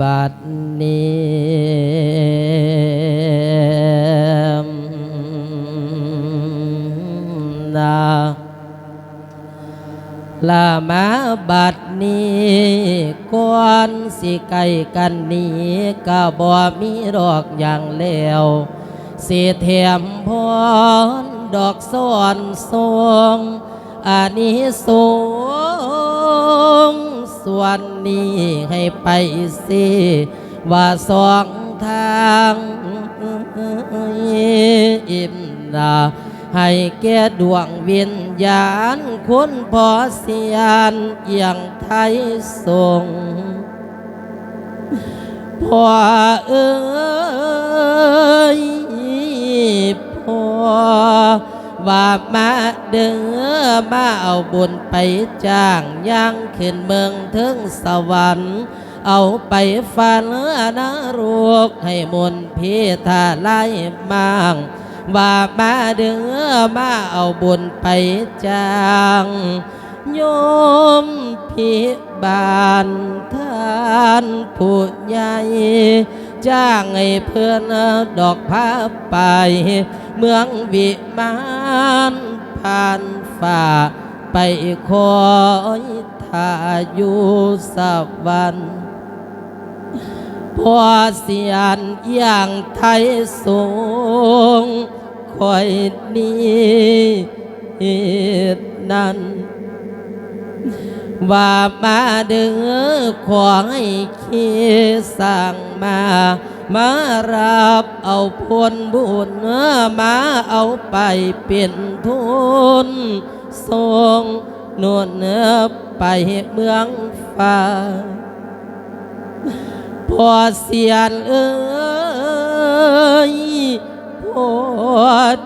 บัดนี้นาลามาบัดนี้ก่อนสิไกลกันนี้ก็บ่มีดอกอย่างแล้วสิเทียมพรดอกสอนทรงอานิสง ส่วนนี้ให้ไปสิว่าสองทางอิ่มนาให้แก่ดวงวิญญาณคุณพอเสียนอย่างไทยทรงพ่อเอ้ยพ่อ ว่ามาเดือมาเอาบุญไปจ้างย่างขึ้นเมืองถึงสวรรค์ เอาไปฝันอนรกให้มนพิธาไล่มางว่ามาเดือมาเอาบุญไปจ้าง โยมพิบาลท่านผู้ใหญ่จ้างให้เพื่อนดอกผ้าไป เมืองวิมานผ่านฝ่า ไปคอยท่าอยู่สวรรค์พอเสียนอย่างไทยสูงคอยนี้นั้น ว่ามาเดือขอให้คีสั่งมา มารับเอาผลบุญมาเอาไปเป็นทุนส่งนวลเนื้อไปเมืองฟ้าพอเสียนเอ้ยพอ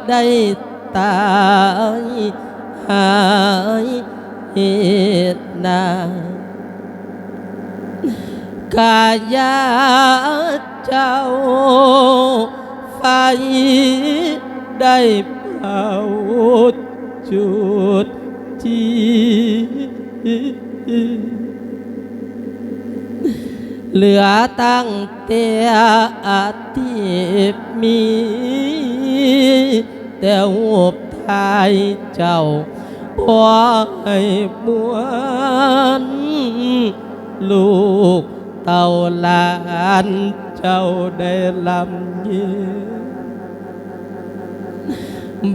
ได้ตายหาย เหตุนากายาเจ้าไฟได้เผาจุดจีเหลือตั้งเตียอาทิตมี แต่หูบทายเจ้า พอให้มวนลูกเต่าลานเจ้าได้ลำเยี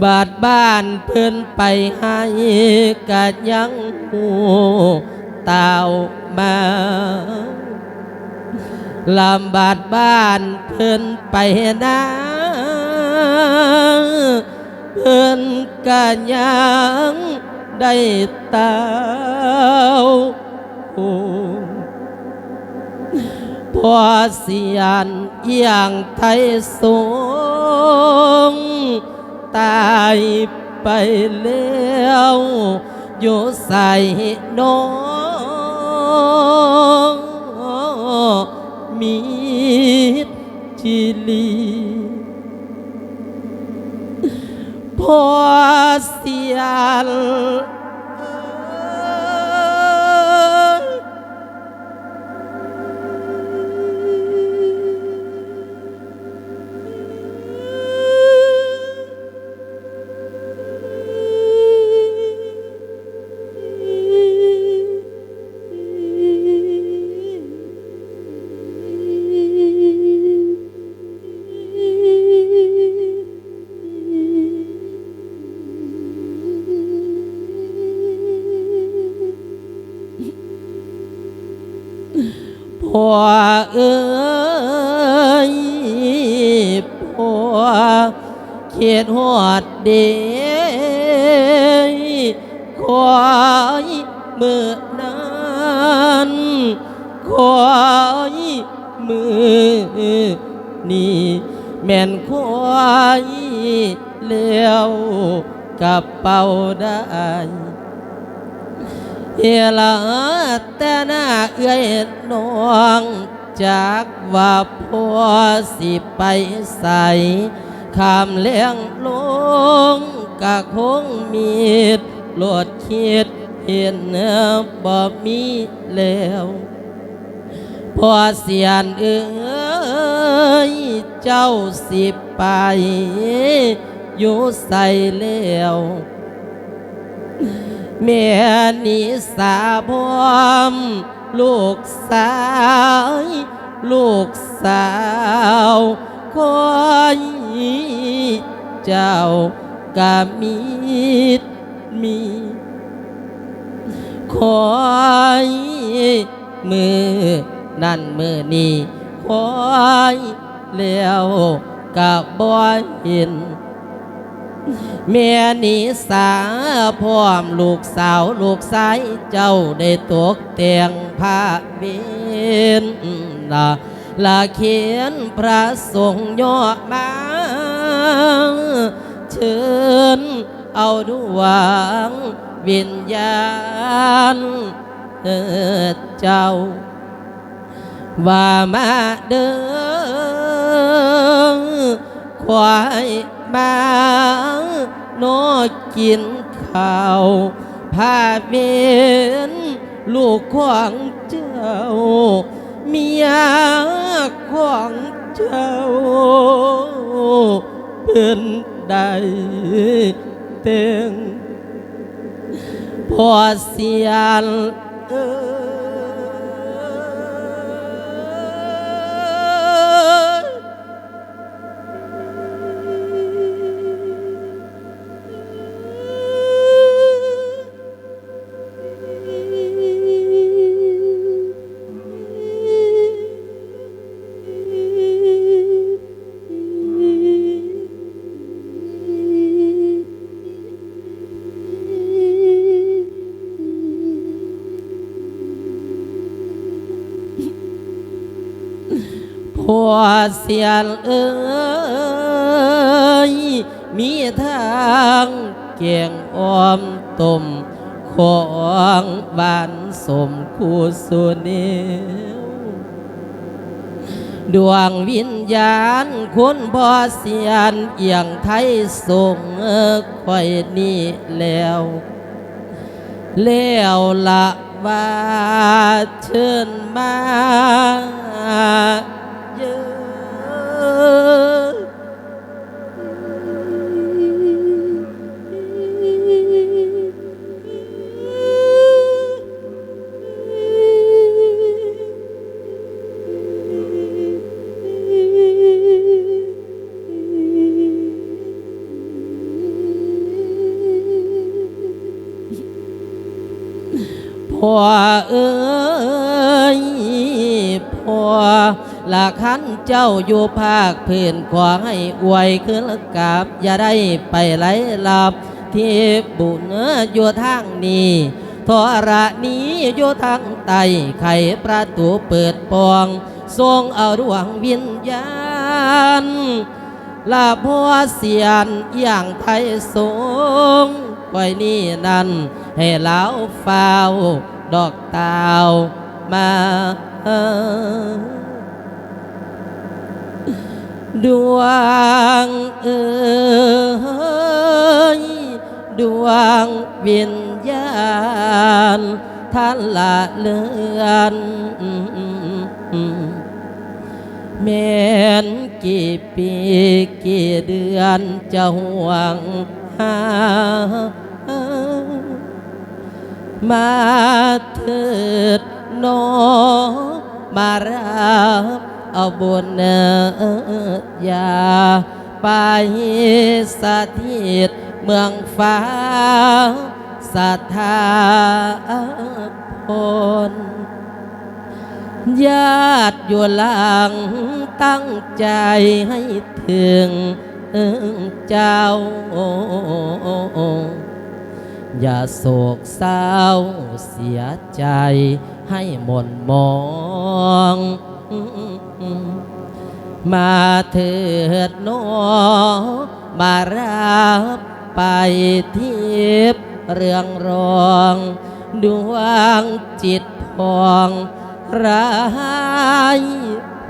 บาดบ้านเพื่อนไปให้กะยังหูเต่ามาลำบาดบ้านเพิ่อนไปนะเพิ่อนกะยัง ได้เต้าพอเสียนอย่างไทยสูงตายไปแล้วอยู่ใส่น้องมีจิลี พอเสีย เอ้ยพ่อเขียนหอดเดยคอยมือนั้นคอยมือนี่แม่นคอยเลี้ยวกับเป่าได้เฮลาแต่หน้าเอื้อยน้อง จากว่าพ่อสิไปใส่คำเลี้ยงลงกะคงมีดโลดคิดเห็นเนื้อบ่มีแล้วพอเสียนเอ้ยเจ้าสิไปอยู่ใส่แล้วแม่นิสาพร้อม ลูกสาว ลูกสาวคอยเจ้ากะมีดมีคอยมือนั่นมือนี่คอยแล้วกับบ่เห็น แม่นิสาพร้อมลูกสาวลูกชายเจ้าได้ตกแต่งผ้าเบนละละเขียนพระสงฆ์ย่อมาเชิญเอาดวงวิญญาณเจ้า ว่ามาเด้อควาย มาโนกินข้าวพาเวนลูกของเจ้า เมียของเจ้า เป็นได้เต็งพอเสียนเอ้ย เสียนเอ้ยมีทางเกียงออมต้มของบ้านสมคู่สุนิวดวงวิญญาณคุณพ่อเสียนเอียงไทยส่งค่อยนี่แล้วแล้วละว่าเชิญมาเยอะ พ่ ละคันเจ้าอยู่ภาคพื้นขวางให้อวยขึ้นกับอย่าได้ไปไหลลับที่บุญอยู่ทางนี้ทระนี้อยู่ทางใต้ไขประตูเปิดปองทรงเอาดวงวิญญาณลาพัวเสียนอย่างไทยสงไว้นี่นั่น ให้เล้าเฝ้าดอกตาวมา ดวงเอ้ยดวงวิญญาณท่านละเลือนแม้นกี่ปีกี่เดือนจะห่วงหามาเถิดหนอมารับ เอาบุญเนยาไปสถิตเมืองฟ้าสัทธาพลญาติอยู่หลังตั้งใจให้ถึงเจ้า อย่าโศกเศร้าเสียใจให้หม่นมอง มาเถิดหนอมารับไปทิพย์เรื่องรองดวงจิตพองร้าย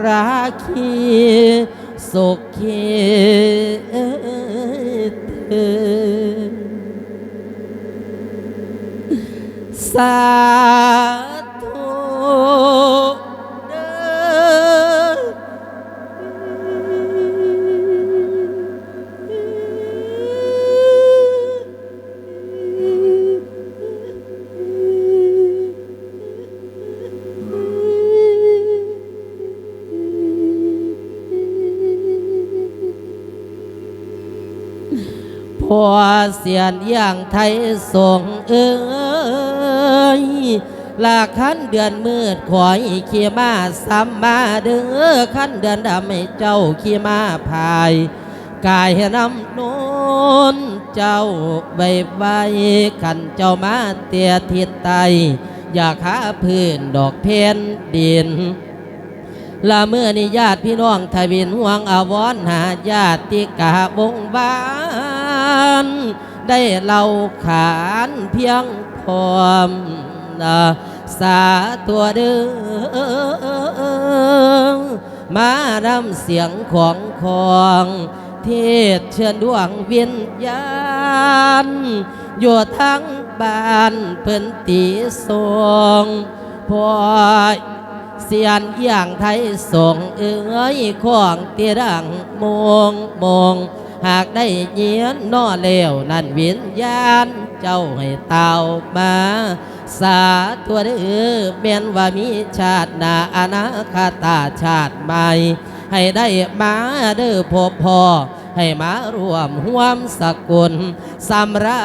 ราคีสุขีเธอสาธุเด้อ เสียนอย่างไทยส่งเอ้ยลาคันเดือนมืดขอยขี่มาซ้ำมาเด้อคันเดือนดำให้เจ้าขี่มาพาย กายน้ำนนเจ้าใบใบขันเจ้ามาเตียทิศไตอยากหาพื้นดอกเพนดินละเมื่อนิญาติพี่น้องทวินห่วงอาวรหาญาติกาบงบาน ได้เล่าขานเพียงพร้อมสาตัวเด้อมารำเสียงของของเทศเชิญดวงวิญญาณอยู่ทั้งบ้านเพิ่นตีทรงพอเสียนอย่างไทยส่งเอ้ยของเตียดังมงมง หากได้เยียนนอเลวนั่นวิญญาณ เจ้าให้เต่ามา สาตัวเด้อเมียนว่ามีชาตินาอนาคตาชาติใหม่ ให้ได้มาเด้อพบพอให้มารวมห่วมสกุลสำรั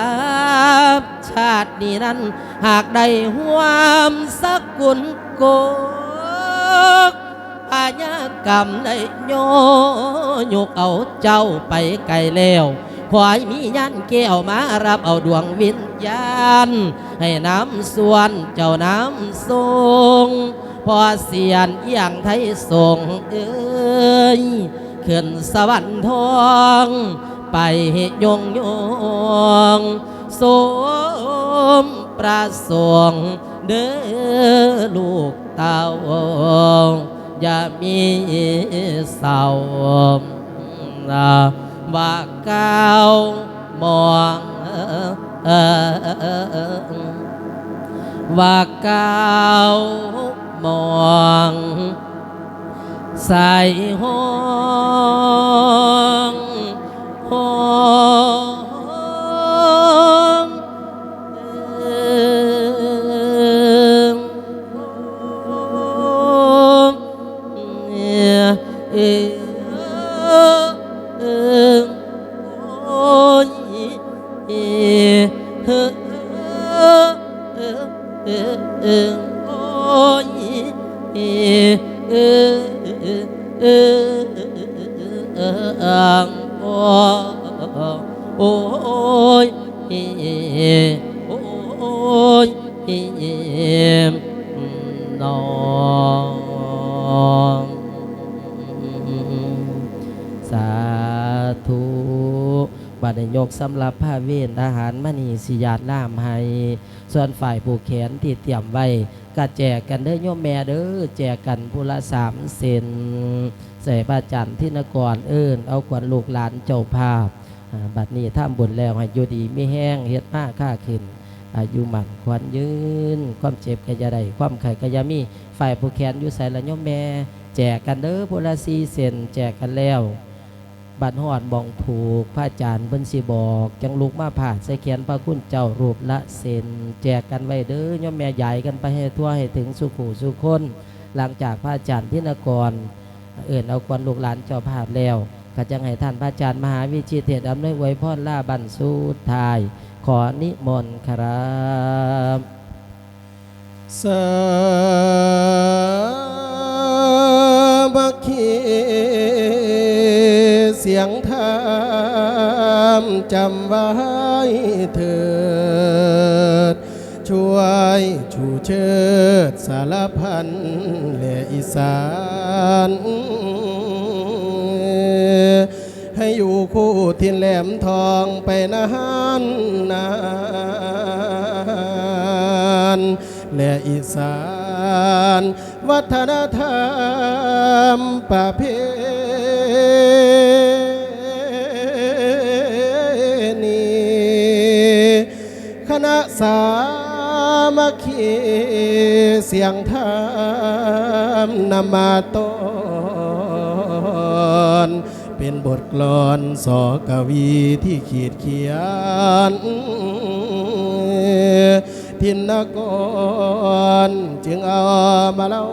บชาตินี้นั้น หากได้ห่วมสกุลโกก อาญากรรมได้โยยกเอาเจ้าไปไกลแล้วขอให้มียันแก้วมารับเอาดวงวิญญาณ ให้น้ำส่วนเจ้าน้ำทรงพอเสียนอย่างไทยส่งเอ้ยขึ้นสวรรค์ทอง ไปยงยงสมประสงค์เด้อลูกเต้า อย่ามีเศร้าว่าก้าวมองว่าก้าวมองใส่ห้องห้อง เบัดนี้ยกสำหรับผ้าเวนทหารมณีสิยาดน้ำให้ ส่วนฝ่ายผูกแขนที่เตรียมไว้ก็แจกกันเด้อโยมแม่เด้อแจกกันผู้ละสามเซนใส่ประจันที่นกรเอิญเอาขวัญลูกหลานเจ้าภาพบัดนี้ท่ามบุญแล้วให้อยู่ดีไม่แห้งเฮ็ดมากค่าขึ้นอายุหมันควันยืน ความเจ็บก็จะได้ความไข่ก็จะมีฝ่ายผู้แขนอยู่ใส่ละโยมแม่ แจกกันเด้อผู้ละสี่เซนแจกกันแล้ว บัดหอดบองผูกพระอาจารย์เพิ่นสิบอก จังลุกมาผ่าใส่เขียนพระคุณเจ้ารูปละเซนแจกกันไว้เด้อย่อมแม่ใหญ่กันไปให้ทั่วให้ถึงสุขูสุคน หลังจากพระอาจารย์ที่นกร เอื่นเอาควนลูกหลานเจ้าภาพแล้วก็จังให้ท่านพระอาจารย์มหาวิจิตรเทศอำนวยไวยพรล่าบันสุทาย ขอนิมนต์ครับสามัคคี สียงธรรมจำไว้เถิด ช่วยชูเชิดสารพันและอีสาน ให้อยู่คู่ทินแหลมทองไปนานนานและอีสาน วัฒนธรรมประเพณี ณะสามัคคีเสียงธรรมนำมาต้นเป็นบทกลอนสอกวีที่ขีดเขียนทินนกรจึงเอามาเล่า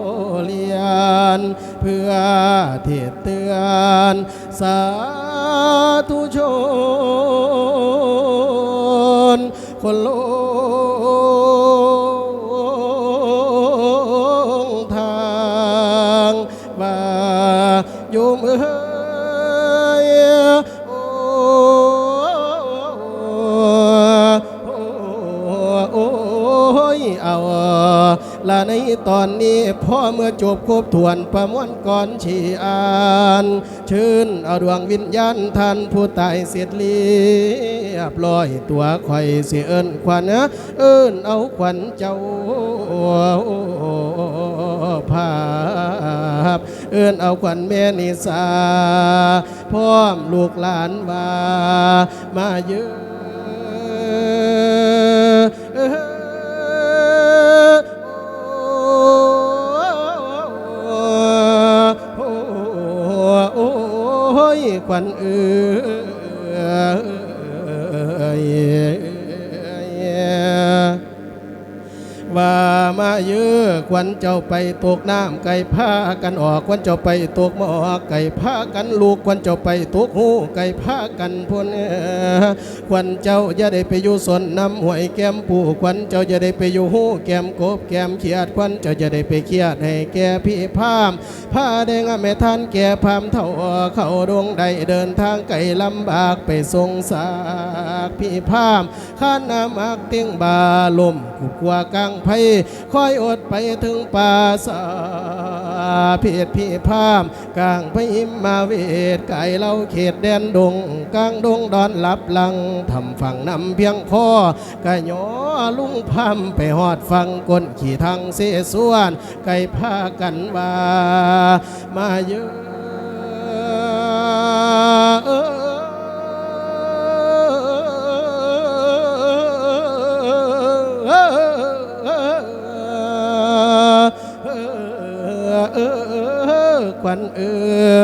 เรียน เพื่อเทศเตือนสา คน และในตอนนี้พ่อเมื่อจบครบทวนประมวลก่อนชีอานชื่นเอาดวงวิญญาณท่านผู้ตายเสียดเรียบร้อยตัวไข่เสียเอินควันนะเอินเอาควันเจ้าภาพ เอินเอาควันแม่นิสาพร้อมลูกหลานว่ามาเยอะ อ้ยควันเอ้ ว่ามาเยอะควันเจ้าไปตกน้ำไก่ผ้ากันออกควันเจ้าไปตกหมอกไก่ผ้ากันลูกควันเจ้าไปตกหูไก่ผ้ากันพนควันเจ้าอย่าได้ไปอยู่สนน้ำหวยแก้มปูควันเจ้าอย่าได้ไปอยู่หูแก้มกบแก้มเขียดควันเจ้าอย่าได้ไปเคียดให้แก่พี่พามผ้าแดงอะแม่ท่านแก่พามเท่าเขาดวงใดเดินทางไกลลำบากไปทรงสากพี่พามข้าน้ำอักเตียงบาลมกุกว่ากลางไพคอยอดไปถึงป่าสาเพศพี่พามกลางพิมมาเวทไก่เล่าเขตแดนดงกลางดงดอนลับลังทำฝั่งนำเพียงคอกะหยอลุงพามไปหอดฟังก้นขี่ทางเสสวน ไก่พากันว่ามาเยอะ ขวัญเออ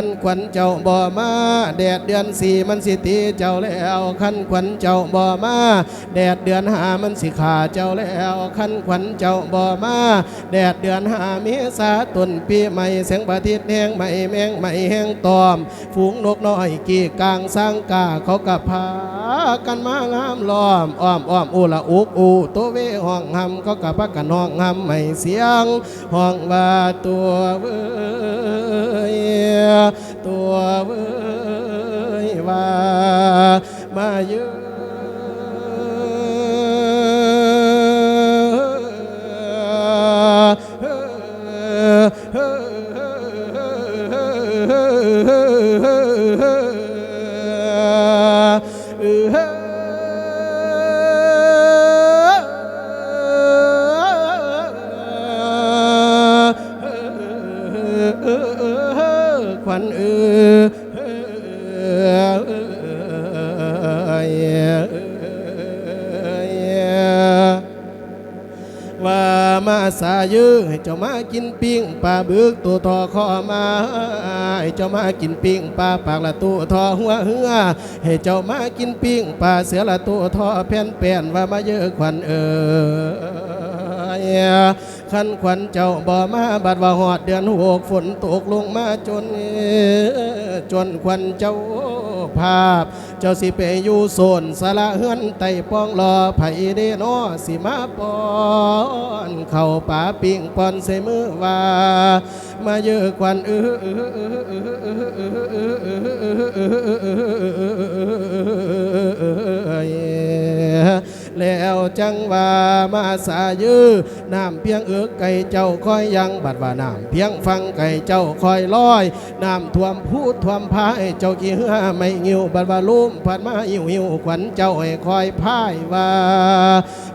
ขันขวัญเจ้าบ่มา แดดเดือนสี่มันสิตีเจ้าแล้วขันขวัญเจ้าบ่มา แดดเดือนหามันสิขาเจ้าแล้วขันขวัญเจ้าบ่มา แดดเดือนหาเมษาต้นปีใหม่แสงประทิตย์แห้งใหม่แมงใหม่แห้งตอม ฝูงนกน้อยกี่กลางสร้างกาเขากับพากันมางามล้อมอ้อมอ้อมอูละอุกอูตัวเวห้องหำเขากับพักกันห้องหำไม่เสียงห้องว่าตัวเว้ย ตัวเว้ยว่ามาเยข กินปิ้งปลาบึกตัวทอคอมาให้เจ้ามากินปิ้งปลาปากละตัวทอหัวเหือให้เจ้ามากินปิ้งปลาเสือละตัวทอแผ่นแป้นว่ามาเยอะขวัญเอ๋ยขันขวัญเจ้าบ่มาบัดว่าหอดเดือนหกฝนตกลงมาจน จนขวัญเจ้าภาพ เจ้าสิไปอยู่โซนสาระเฮือนไต่ปองรอไผเดนอสิมาปอ เข้าป่าปิงปอนใส่มือว่า มาเยอะควันเออแล้วจังว่ามาสายือน้ำเพียงเอือกไก่เจ้าคอยยังบัดว่าน้ำเพียงฟังไก่เจ้าคอยลอยน้ำท่วมพูดท่วมพายเจ้ากี่เหือไม่งิวบัดว่าลุ่มผัดมาหิวหิวขวัญเจ้าให้คอยพายว่า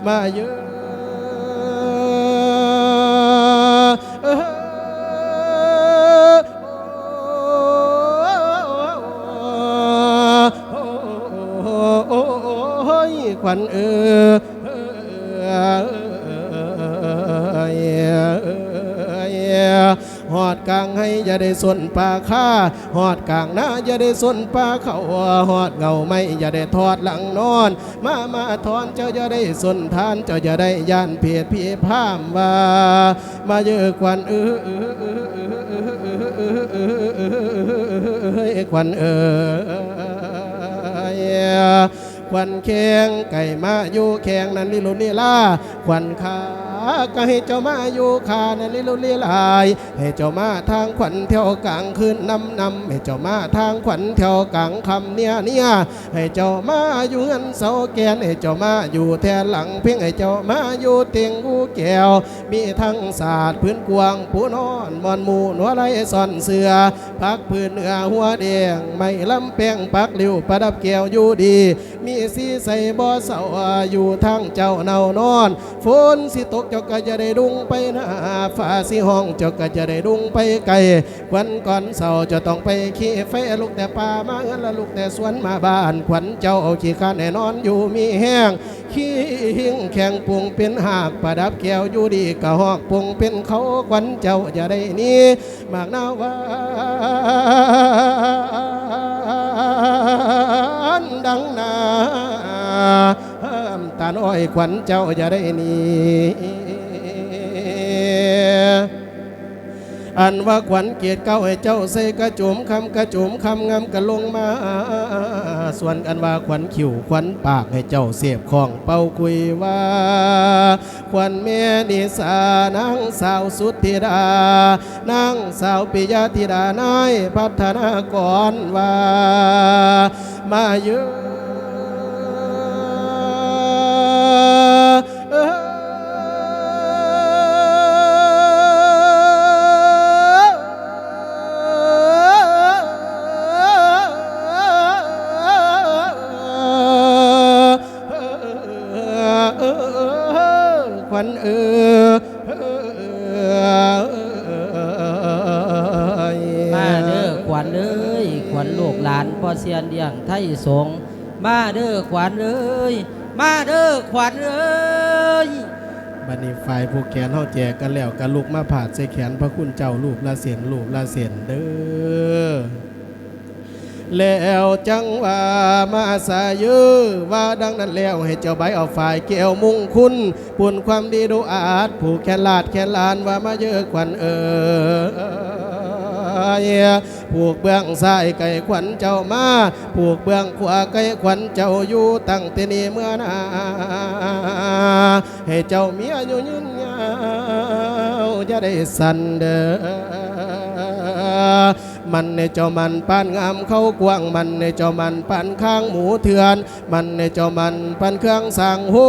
มาเยอะ ขวัญเออหอดกลางให้อย่าได้สนปลาค่าหอดกลางหน้าอย่าได้สนปลาเขาหอดเงาไม่อย่าได้ทอดหลังนอน มามาทอนเจ้าอย่าได้สนทานเจ้าอย่าได้ยานเพียรพี่พามว่ามาเยอะกวันเออเออเออ ควันแข็งไก่มาอยู่แข็งนั้นนิลุนี่ล่าควันค้า ก็ให้เจ้ามาอยู่ขานั้นลิลุลีลายให้เจ้ามาทางขวัญเที่ยวกลางคืนนำนำให้เจ้ามาทางขวัญเที่ยวกลางคำเนี่ยเนี่ยให้เจ้ามาอยู่เงินเสาแกนให้เจ้ามาอยู่แทนหลังเพียงให้เจ้ามาอยู่เตียงกูแก้ว มีทั้งศาสตร์พื้นกวางผู้นอนมอนหมูนัวไรซ่อนเสือพักพื้นเหนือหัวแดงไม่ลำแป้งปักลิวประดับแก้วอยู่ดี มีสีใส่บ่อเสาอยู่ทั้งเจ้าเนานอนฝนสิตกเจ้าก็จะได้ดุงไปหน้าฟ้าสิห้องเจ้าก็จะได้ดุงไปไกลวันก่อนเสาจะต้องไปขี่ไฟลูกแต่ป่ามาเงินละลูกแต่สวนมาบ้านขวัญเจ้าเอาขี้ข้าแน่นอนอยู่มีแห้งขี้หิ้งแข่งปุงเป็นหากประดับแก้วอยู่ดีกะหอกปุงเป็นเขาควันเจ้าจะได้นี้มากนาวานดังนาตาน้อยขวัญเจ้าจะได้นี้ อันว่าขวัญเกียรติเก้าให้เจ้าใส่กระจุมคำกระจุมคำงามกระลงมา ส่วนอันว่าขวัญขิวขวัญปากให้เจ้าเสียบของเป่าคุยว่า ขวัญแม่นิสานางสาวสุธิดานางสาวปิยธิดานายพัฒนากรว่า มาเยอะ ไทยสงมาเด้อขวัญเอ้ยมาเด้อขวัญเอ้ยบัดนี้ฝ่ายผู้แขนเฮาแจกกันแล้วกันลุกมาผาดใส่แขนพระคุณเจ้ารูปละเสียนรูปละเสียนเด้อแล้วจังว่ามาสายือว่าดังนั้นแล้วให้เจ้าใบเอาฝ่ายเกี่ยวมุ่งคุณปุ่นความดีดูอาจผู้แค่ลาดแค่ลานว่ามาเยอะขวัญเออ ผูกเบื้องซ้ายไก่ขวัญเจ้ามาผูกเบื้องขวาไก่ขวัญเจ้าอยู่ตั้งแต่นี้เมื่อนาให้เจ้ามีอายุยืนยาวจะได้สันเด้อ มันในเจ้ามันปานงามเข้ากว้างมันในเจ้ามันปานข้างหมูเถื่อน มันในเจ้ามันปานเครื่องสร้างหู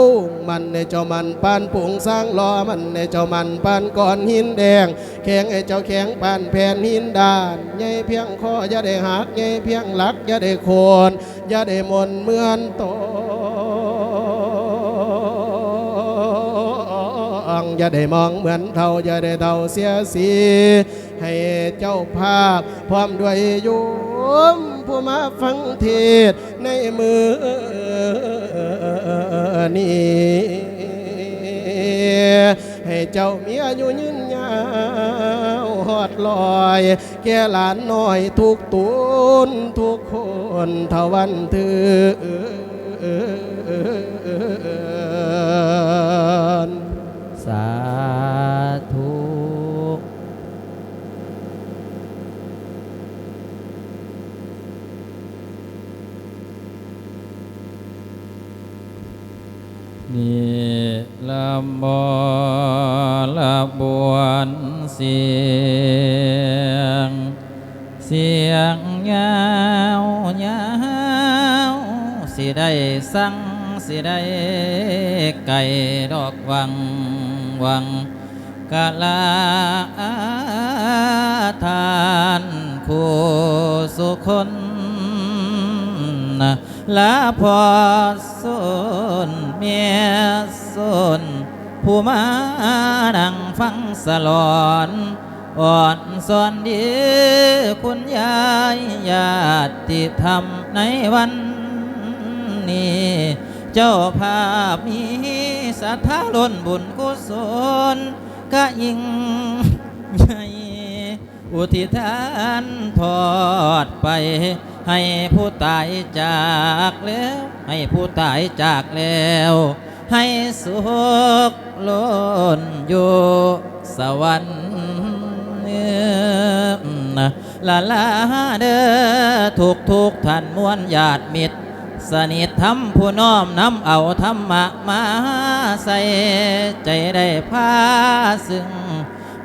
มันในเจ้ามันปานปุงสร้างล้อมันในเจ้ามันปานก้อนหินแดง แข็งไอเจ้าแข็งปานแผ่นหินดานใหญ่เพียงคออย่าได้หักใหญ่เพียงหลักอย่าได้โคนอย่าได้มนเหมือนโตอ่องอย่าได้มองเหมือนเท่าอย่าได้เท่าเสียสี ให้เจ้าภาพ พร้อมด้วยโยมผู้มาฟังเทศในมือนี้ให้เจ้ามีอายุยืนยาวหอดลอย แก่หลานน้อยทุกตุนทุกคนทวันถือสา ละบอละบวนเสียง เสียงยาวยาวสิได้สั่งสิได้ไก่ดอกวังวังกะลาทานคู่สุคนนะ ลาพอสนเมียสนผู้มานั่งฟังสลอนอ่อนสอนดีคุณยายญาติธรรมในวันนี้ เจ้าภาพมีศรัทธาล้นบุญกุศลก็ยิ่งใหญ่อุทิศทานทอดไป ให้ผู้ตายจากแล้ว ให้ผู้ตายจากแล้ว ให้สุขล้นอยู่สวรรค์ละลาเด้อทุกทุกท่านมวลญาติมิตร สนิทธรรมผู้น้อมนำเอาธรรมะมาใส่ใจได้พาซึ่ง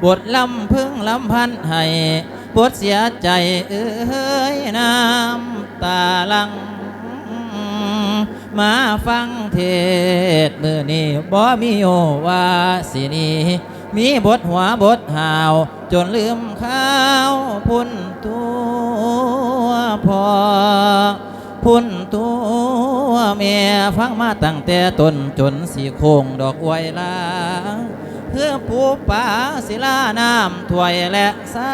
บทลำพึ่งลำพันให้ บทเสียใจเอ้ยน้ำตาลัง มาฟังเทศมือนี้บ่มีโอว่าสินีมีบทหัวบทหาว จนลืมข้าวพุ่นตัวพอ พุ่นตัวเมียฟังมาตั้งแต่ต้นจนสีโคงดอกไวลาเพื่อปูป่าศิลาน้ำถวยและซ้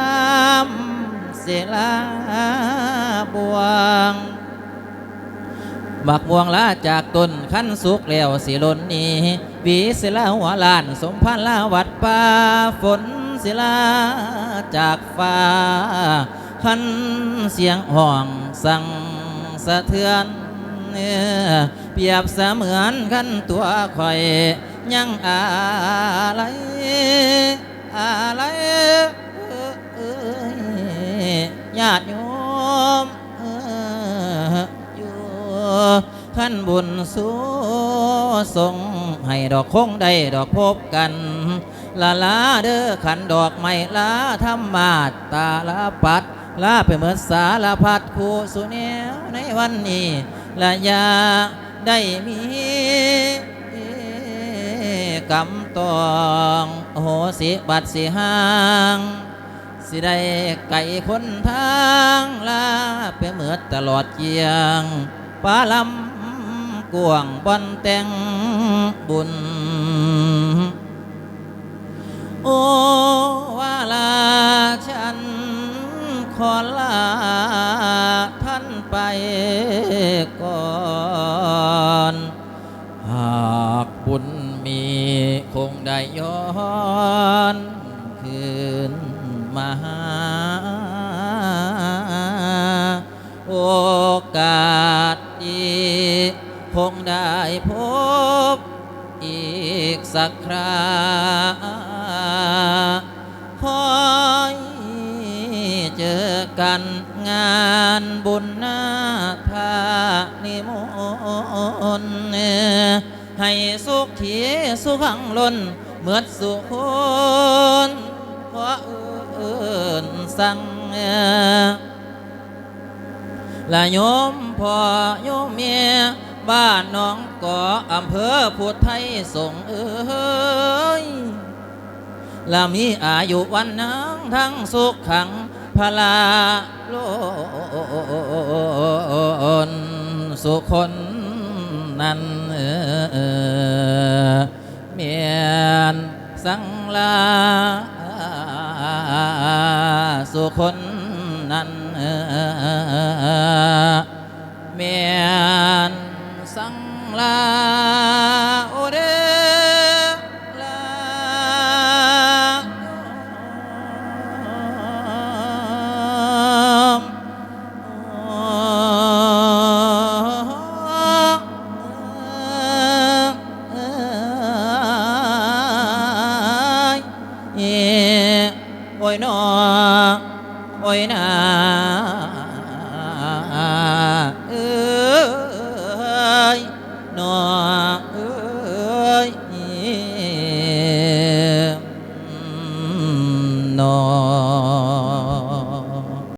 ำศิลาบวงบักม่วงลาจากต้นขั้นสุกแล้วสิลนนี้วีศิลาหัวลานสมพันธ์ลาวัดป่าฝนศิลาจากฟ้าขันเสียงห้องสั่งสะเทือนเปียบเสมือนขันตัวข่อย ยังอะไรอะไรเอ้ยญาติโยมอ่ออยู่ขั้นบุญสู้ส่งให้ดอกคงได้ดอกพบกันลาลาเด้อขันดอกไม้ลาธรรมาตตาลาปัดลาไปเหมือนสารพัดคู่สุเนวในวันนี้ละยาได้มี กำตองโหสิบัดสิห่างสิได้ไก่คนทางลาไปเหมือดตลอดเกียงป้าลำกวงบอนแตงบุญ โอวาลาฉันขอลาท่านไป งได้ย้อนคืนมาหาโอกาสดีคงได้พบอีกสักคราคอยเจอกันงานบุญนาทานิมนต์ให้สุ ขีสุขังลนเมื่อสุคนเพราะเอื่นสั่งละโยมพ่อโยมเมียบ้านน้องก่ออำเภอพุทธไทยสงเอ้ยละมีอายุวันนังทั้งสุขขังพลาโลนสุคนนั้นเออเมียน สังลาสุคนนั้น